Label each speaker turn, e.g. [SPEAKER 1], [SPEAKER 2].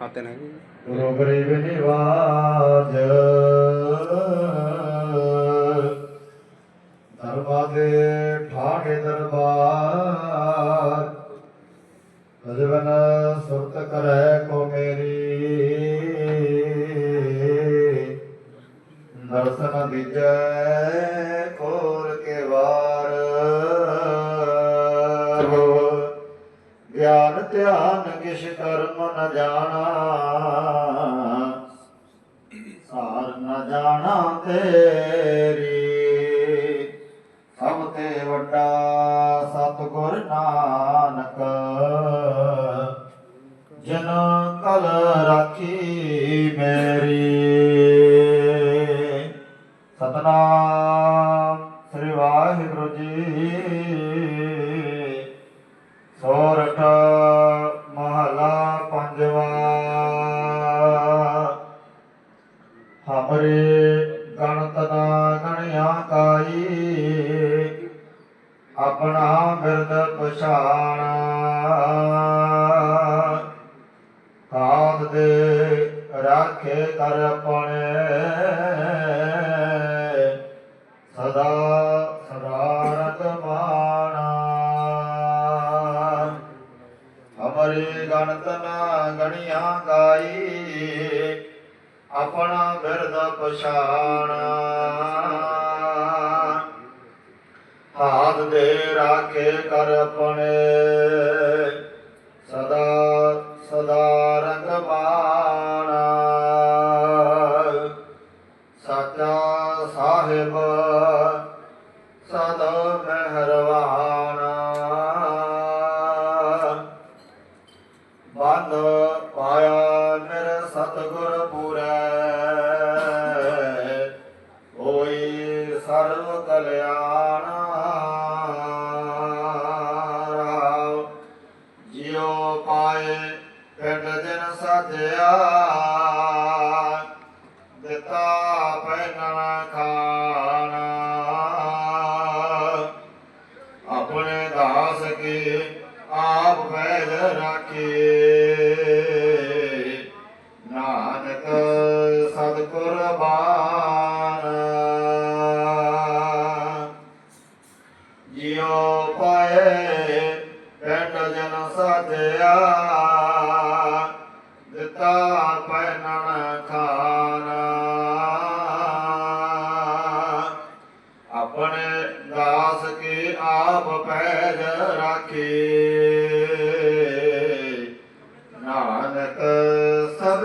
[SPEAKER 1] ਹਾਤੇ ਨੇ
[SPEAKER 2] ਗੁਰੂ ਗਰੀਬ ਨਿਵਾਜ ਦਰਬਾਦੇ ਠਾਠੇ ਦਰਬਾਰ। ਅਜਵਨ ਸੁਰਤ ਕਰੈ ਕੋ ਮੇਰੀ। ਦਰਸ਼ਨ ਦੀਜੈ ਕੋਰ ਕੇ ਵਾਰ। ਗਿਆਨ ਧਿਆਨ ਕਿਛ ਕਰਮ ਨ ਜਾਣਾ। ਸਾਰ ਨ ਜਾਣਾ ਤੇਰੀ। ਸਭ ਤੇ ਵੱਡਾ ਸਤਿਗੁਰ ਨਾਨਕ, ਜਨ ਕਲ ਰਾਖੀ ਮੇਰੀ। ਸਤਨਾਮ ਸ੍ਰੀ ਵਾਹਿਗੁਰੂ ਜੀ। ਸੋਰਠ ਪੰਜਵਾ। ਹਮਰੇ ਗਣਤ ਨਾ ਗਣਿਆ ਕਾਈ ਆਪਣਾ ਬਿਰਦ ਪਛਾਣ। ਕਾਦ ਦੇ ਰਾਖੇ ਕਰ ਆਪਣੇ। ਹਮਰੇ ਗਣਤ ਨਾ ਗਾਈ ਆਪਣਾ ਬਿਰਦ ਪਛਾਣ। ਹਾਥ ਦੇ ਰਾਖੇ ਕਰ ਆਪਣੇ। ਮੇਰੇ ਸਤਿਗੁਰ ਪੂਰੈ ਹੋਈ ਸਰਵ ਕਲਿਆਣ ਰਾਮ ਜਿਉ ਪਾਏ ਪਿੰਡ ਜਨ ਸਾਧਿਆ ਦਿੱਤਾ ਪਹਿਨਣ ਖਾਣਾ ਆਪਣੇ ਦਾਸ ਕੀ ਆਪ ਪੈਦ ਰਾਖੇ ਨਾਨਕ ਸਦ ਕੁਰਬਾਨ ਜਿਉ ਪਾਏ ਪਿੰਡ ਜਨ ਸਾਧਿਆ ਦਿੱਤਾ ਪਹਿਨਣ ਖਾਣਾ ਆਪਣੇ ਦਾਸ ਕੀ ਆਪ ਪੈਜ ਰਾਖੀ ਨਾਨਕ ਸਦ